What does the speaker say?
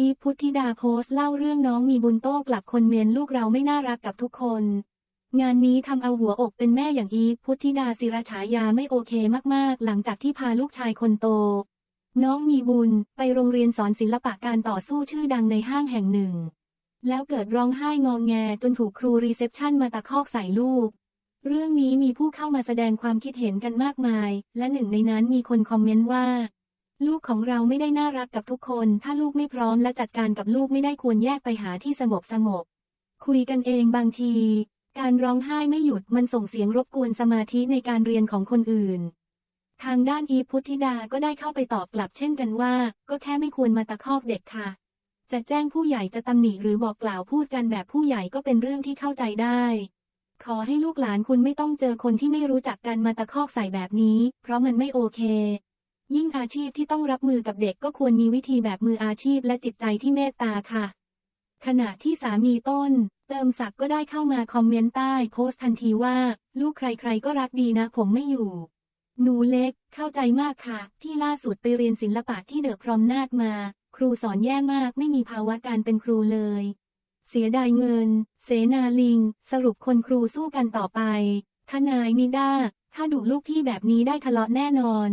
อีพุทธิดาโพสต์เล่าเรื่องน้องมีบุญโต้กลับคนเมนลูกเราไม่น่ารักกับทุกคน งานนี้ทำเอาหัวอกเป็นแม่อย่างอีพุทธิดาศิรฉายาไม่โอเคมากๆ หลังจากที่พาลูกชายคนโต น้องมีบุญไปโรงเรียนสอนศิลปะการต่อสู้ชื่อดังในห้างแห่งหนึ่ง แล้วเกิดร้องไห้งองแงจนถูกครูรีเซพชันมาตะคอกใส่ลูก เรื่องนี้มีผู้เข้ามาแสดงความคิดเห็นกันมากมาย และหนึ่งในนั้นมีคนคอมเมนต์ว่า ลูกของเราไม่ได้น่ารักกับทุกคน ถ้าลูกไม่พร้อมและจัดการกับลูกไม่ได้ควรแยกไปหาที่สงบสงบ คุยกันเองบางที การร้องไห้ไม่หยุดมันส่งเสียงรบกวนสมาธิในการเรียนของคนอื่น ทางด้านอีพุทธิดาก็ได้เข้าไปตอบกลับเช่นกันว่า ก็แค่ไม่ควรมาตะคอกเด็กค่ะ จะแจ้งผู้ใหญ่จะตำหนิหรือบอกกล่าวพูดกันแบบผู้ใหญ่ก็เป็นเรื่องที่เข้าใจได้ ขอให้ลูกหลานคุณไม่ต้องเจอคนที่ไม่รู้จักกันมาตะคอกใส่แบบนี้ เพราะมันไม่โอเค ยิ่งอาชีพที่ต้องรับมือกับเด็กก็ควรมีวิธีแบบมืออาชีพและจิตใจที่เมตตาค่ะ ขณะที่สามีต้น เติมศักดิ์ก็ได้เข้ามาคอมเมนต์ใต้โพสต์ทันทีว่า ลูกใครๆก็รักดีนะผมไม่อยู่ หนูเล็ก เข้าใจมากค่ะ ที่ล่าสุดไปเรียนศิลปะที่เดอะพรอมนาดมา ครูสอนแย่มากไม่มีภาวะการเป็นครูเลย เสียดายเงิน เสนาลิง สรุปคนครูสู้กันต่อไป ทนายนิด้าถ้าดุลูกพี่แบบนี้ได้ทะเลาะแน่นอน